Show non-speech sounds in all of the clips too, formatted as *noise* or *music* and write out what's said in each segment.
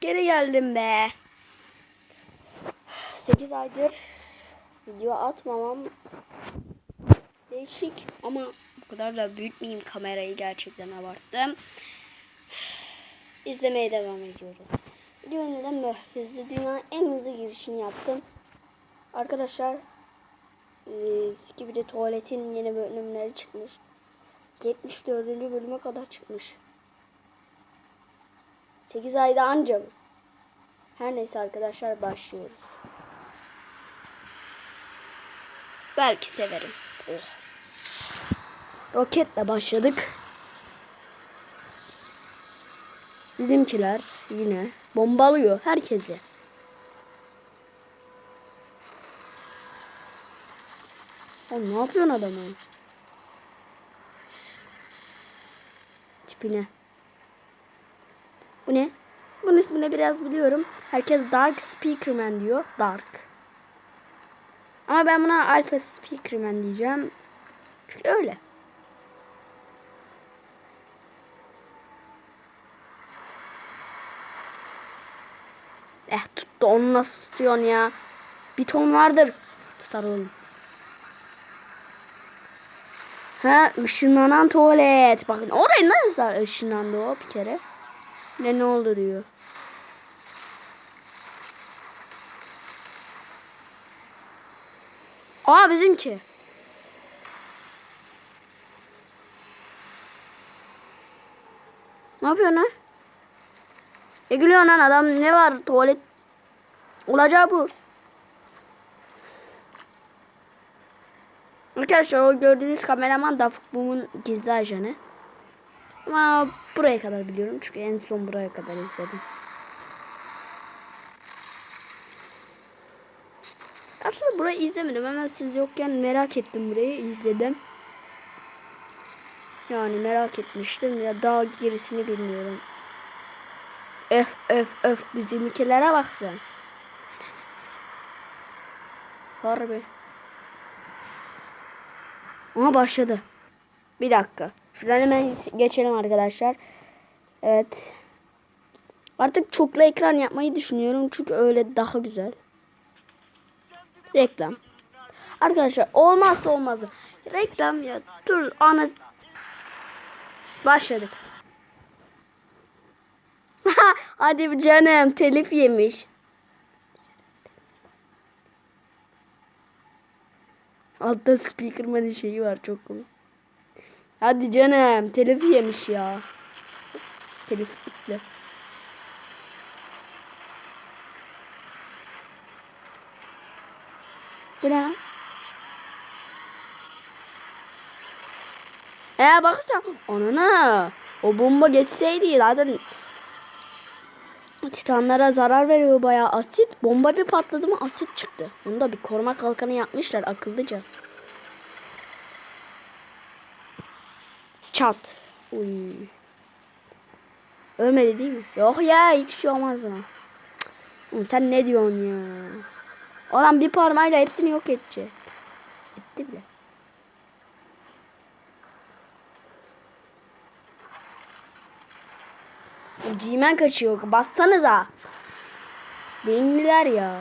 geri geldim be. 8 aydır video atmamam değişik ama bu kadar da büyütmeyeyim kamerayı gerçekten abarttım. İzlemeye devam ediyoruz. Video neden böyle hızlı? Dünyanın en hızlı girişini yaptım. Arkadaşlar eee Skibidi Tuvalet'in yeni bölümleri çıkmış. 74. bölüme kadar çıkmış. 8 ayda anca mı? Her neyse arkadaşlar başlıyoruz. Belki severim. Oh. Roketle başladık. Bizimkiler yine bombalıyor herkesi. Oğlum ne yapıyorsun adamı? Tipine. Bu ne? İsmini biraz biliyorum. Herkes Dark Speakerman diyor. Dark. Ama ben buna Alpha Speakerman diyeceğim. Çünkü öyle. Eh tuttu. Onu nasıl tutuyorsun ya? Bir ton vardır. Tutar oğlum. Ha ışınlanan tuvalet. Bakın oraya nasıl ışınlandı o bir kere. Ne ne oldu diyor. Aa bizimki. Ne yapıyorsun lan? Ne gülüyorsun lan adam ne var tuvalet olacağı bu. Arkadaşlar o gördüğünüz kameraman da Bum'un gizli ajanı. Ama buraya kadar biliyorum çünkü en son buraya kadar izledim. Aslında burayı izlemedim hemen siz yokken merak ettim burayı izledim. Yani merak etmiştim ya daha gerisini bilmiyorum. Öf öf öf bizimkilere bak sen. Harbi. Ama başladı. Bir dakika. Şuradan hemen geçelim arkadaşlar. Evet. Artık çoklu ekran yapmayı düşünüyorum. Çünkü öyle daha güzel. Reklam. Arkadaşlar olmazsa olmazı. Reklam ya. Dur ana. Başladık. *laughs* Hadi canım telif yemiş. Altta speakerman'ın şeyi var çok komik. Hadi canım telif yemiş ya. Telif gitti. Bu ne lan? Ee bakırsan onuna o bomba geçseydi zaten Titanlara zarar veriyor bayağı asit. Bomba bir patladı mı asit çıktı. Onu da bir koruma kalkanı yapmışlar akıllıca. Çat. Uy. Ölmedi değil mi? Yok ya hiçbir şey olmaz. Oğlum sen ne diyorsun ya? Adam bir parmağıyla hepsini yok edecek. Etti bile. Cimen kaçıyor. Bassanıza. Beyinliler ya.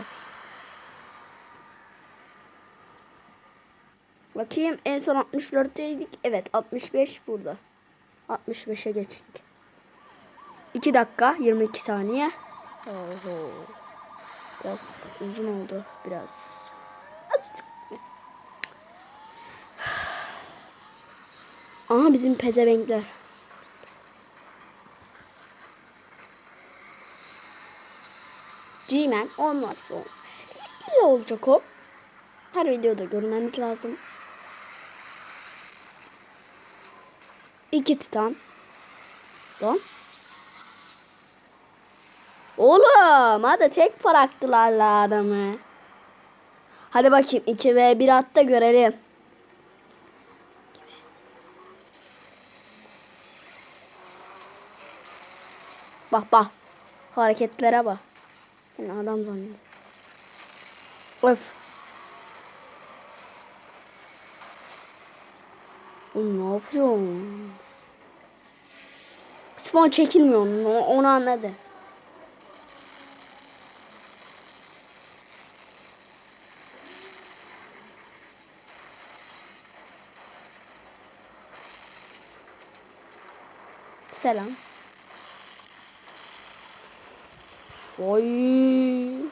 Bakayım en son 64'teydik. Evet 65 burada. 65'e geçtik. 2 dakika 22 saniye. Oho. Biraz uzun oldu. Biraz. Azıcık. Aha bizim pezevenkler. G-Man olmazsa o. İlla olacak o. Her videoda görmemiz lazım. İki titan. Lan. Oğlum hadi tek bıraktılar la adamı. Hadi bakayım 2 ve 1 at görelim. Bak bak. Hareketlere bak. Ben adam zannediyorum. Öf. Oğlum ne yapıyorsun? Sifon çekilmiyor onu anladı. Selam. Oy.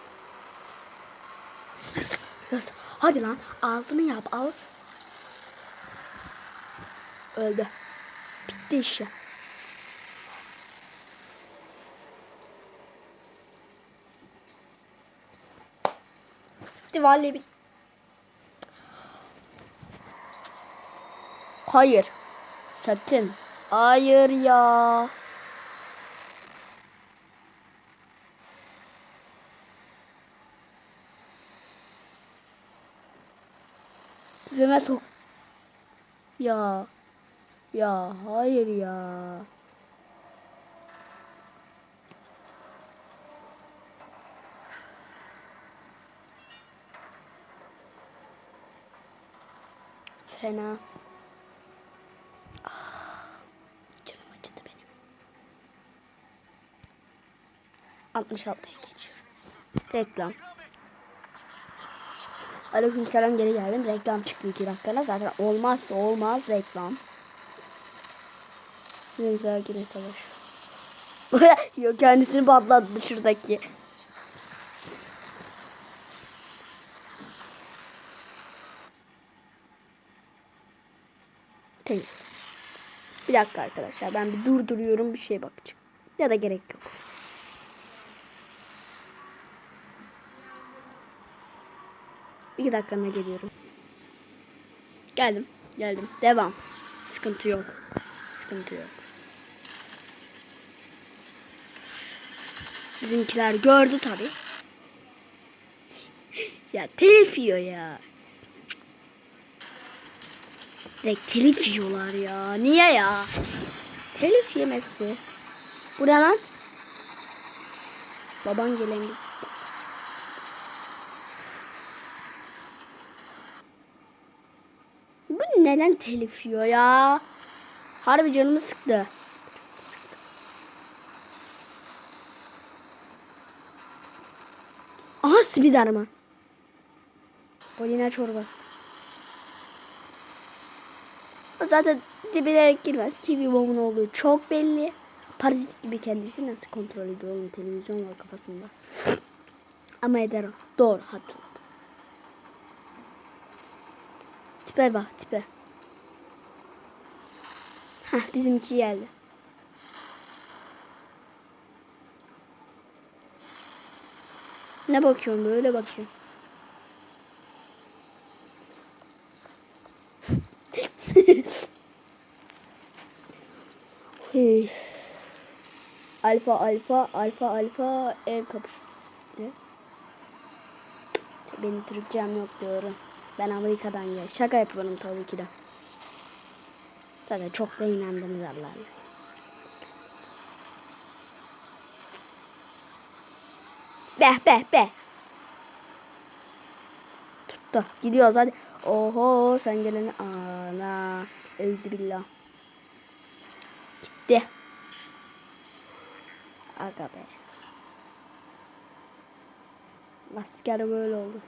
Yas. Hadi lan ağzını yap al. Öldü. Bitti işi. Bitti vallahi bitti. Hayır. Sakın. Hayır ya. Tipime sok. Ya. Ya hayır ya. Fena. Ah, Canım acıdı benim. 66'ya geçiyorum. Reklam. Aleykümselam geri geldim. Reklam çıktı 2 dakikada. Zaten olmazsa olmaz reklam. Bizimkiler yine savaş. *laughs* Yok kendisini patlattı şuradaki. Temiz. Bir dakika arkadaşlar ben bir durduruyorum bir şeye bakacağım. Ya da gerek yok. İki dakikana geliyorum. Geldim. Geldim. Devam. Sıkıntı yok. Sıkıntı yok. Bizimkiler gördü tabi. *laughs* ya telif yiyor ya. Direkt telif yiyorlar ya. Niye ya? Telif yemesi. Bu ne lan? Baban gelen bir Bu neden telif yiyor ya? Harbi canımı sıktı. Aha Spiderman. Bolina çorbası. O zaten bilerek girmez. TV Bob'un olduğu çok belli. Parazit gibi kendisi nasıl kontrol ediyor onun televizyon var kafasında. Ama eder o. Doğru hatırladım. Tipe bak tipe. Heh bizimki geldi. Ne bakıyorsun böyle bakıyorum. *laughs* Alfa alfa alfa alfa el kapış. Ne? Benim Türkçem yok diyorum. Ben Amerika'dan ya. Şaka yapıyorum tabii ki de. Zaten çok da inandınız Allah'ım. Be be be. Tuttu. Gidiyoruz hadi. Oho sen gelene ana. Euzubillah. Gitti. Aga be. Asker böyle oldu.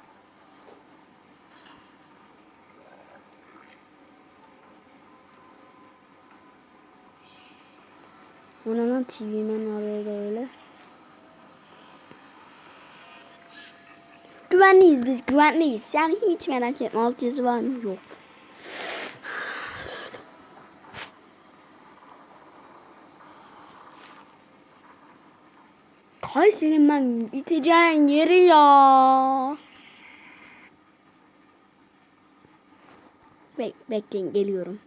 Ona lan TV'men var öyle. Güvenliyiz biz güvenliyiz. Yani hiç merak etme alt yazı var mı? Yok. Kay senin ben biteceğin yeri ya. Bek bekleyin geliyorum.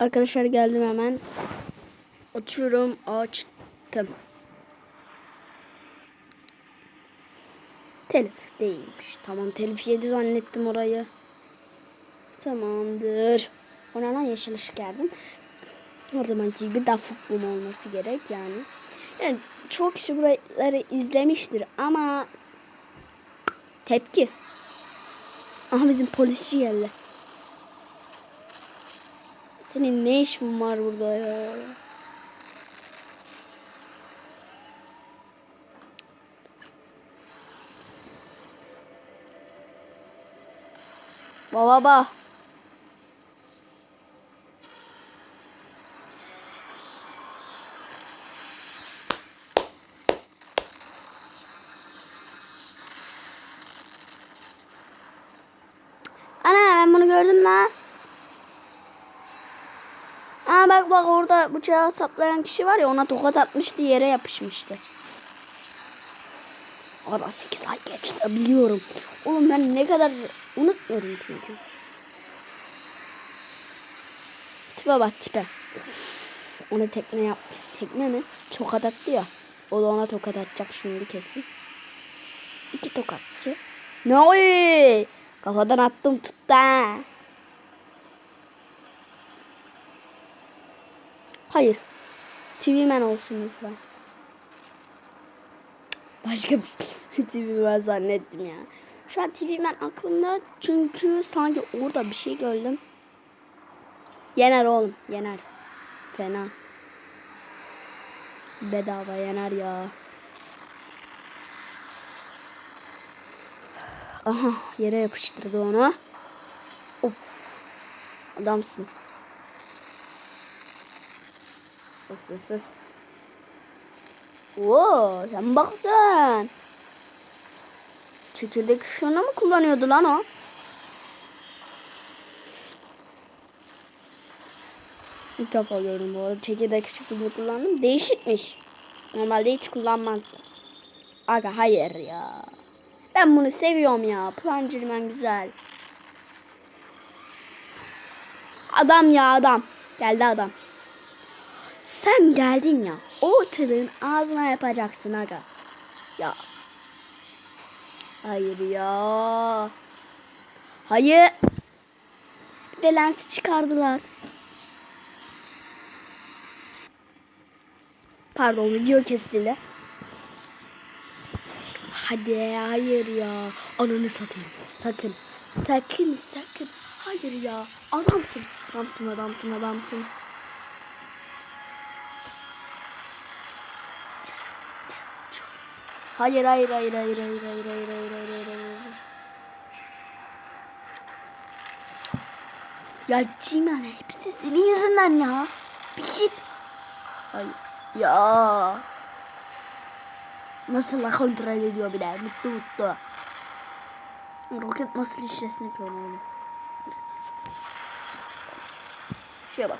Arkadaşlar geldim hemen. Açıyorum açtım. Telif değilmiş. Tamam telif yedi zannettim orayı. Tamamdır. Ona lan yeşil ışık geldim. Her zamanki gibi daha futbol olması gerek yani. Yani çok kişi buraları izlemiştir ama tepki. Aha bizim polisçi geldi. Senin ne işin var burada ya? Baba bak. Ana ben bunu gördüm lan. Aa bak bak orada bıçağı saplayan kişi var ya ona tokat atmıştı yere yapışmıştı. Ara 8 ay geçti biliyorum. Oğlum ben ne kadar unutmuyorum çünkü. Tipe bak tipe. Ona tekme yap. Tekme mi? Tokat attı ya. O da ona tokat atacak şimdi kesin. İki tokatçı. Ne oy? Kafadan attım tuttu ha. Hayır. TV Man olsun lütfen. Başka bir *laughs* TV Man zannettim ya. Şu an TV Man aklımda çünkü sanki orada bir şey gördüm. Yener oğlum yener. Fena. Bedava yener ya. Aha yere yapıştırdı onu. Of. Adamsın. Of of of. Oo, sen bak sen. Çekirdek ışığını mı kullanıyordu lan o? İlk defa gördüm bu arada. Çekirdek ışığını kullandım. Değişikmiş. Normalde hiç kullanmazdım. Aga hayır ya. Ben bunu seviyorum ya. Plancırmen güzel. Adam ya adam. Geldi adam. Sen geldin ya. Ortalığın ağzına yapacaksın aga. Ya. Hayır ya. Hayır. Bir de lensi çıkardılar. Pardon video kesildi. Hadi hayır ya. Ananı satayım. Sakın. Sakın sakın. Hayır ya. Adamsın. Adamsın adamsın adamsın. Hayır hayır hayır hayır hayır hayır hayır hayır hayır hayır hayır. Ya Cimen hepsi senin yüzünden ya. Bir git. Ay ya. Nasıl kontrol ediyor bir de mutlu mutlu. Roket nasıl işlesin ki onu oğlum. Şuraya bak.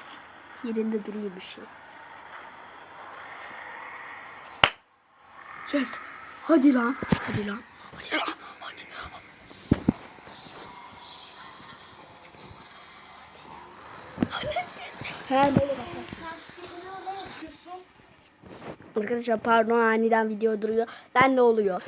Yerinde duruyor bir şey. Yes. Hadi lan. Hadi lan. Hadi lan. Hadi. Hadi. He böyle. Arkadaşlar pardon aniden video duruyor. Ben ne oluyor?